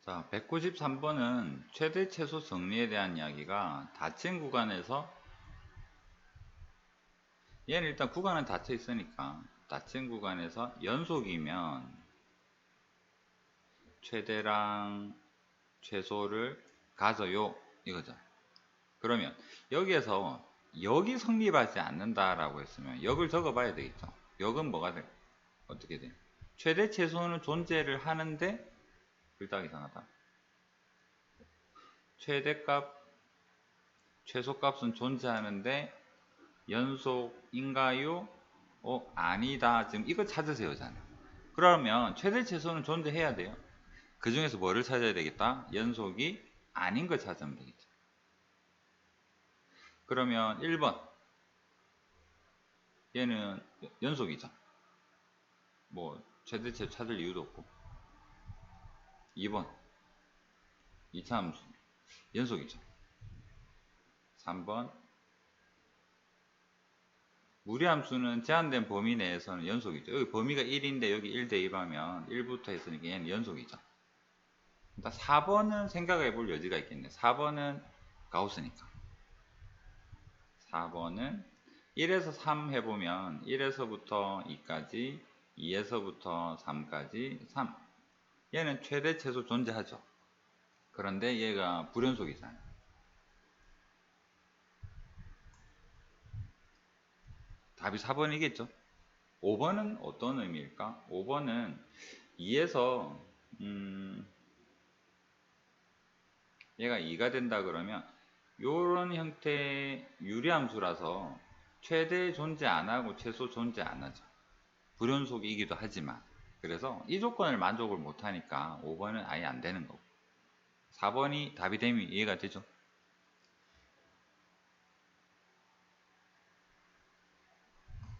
자, 193번은 최대 최소 정리에 대한 이야기가 닫힌 구간에서 얘는 일단 구간은 닫혀 있으니까 닫힌 구간에서 연속이면 최대랑 최소를 가져요 이거죠. 그러면 여기에서 역이 성립하지 않는다라고 했으면 역을 적어봐야 되겠죠. 역은 뭐가 돼? 어떻게 돼? 최대 최소는 존재를 하는데 글딱 이상하다. 최대값, 최소값은 존재하는데 연속인가요? 어, 아니다. 지금 이거 찾으세요, 잖아. 그러면 최대 최소는 존재해야 돼요. 그 중에서 뭐를 찾아야 되겠다? 연속이 아닌 걸 찾으면 되겠죠. 그러면 1번. 얘는 연속이죠. 뭐, 최대 최소 찾을 이유도 없고. 2번 2차 함수 연속이죠. 3번. 무리함수는 제한된 범위 내에서는 연속이죠. 여기 범위가 1인데 여기 1 대입하면 1부터 했으니까 얘는 연속이죠. 일단 4번은 생각해 볼 여지가 있겠네. 4번은 가우스니까. 4번은 1에서 3 해보면 1에서부터 2까지 2에서부터 3까지 3 얘는 최대 최소 존재하죠. 그런데 얘가 불연속이잖아요. 답이 4번이겠죠. 5번은 어떤 의미일까? 5번은 2에서 음 얘가 2가 된다 그러면 이런 형태의 유리함수라서 최대 존재 안 하고 최소 존재 안 하죠. 불연속이기도 하지만 그래서 이 조건을 만족을 못하니까 5번은 아예 안 되는 거고 4번이 답이 되면 이해가 되죠?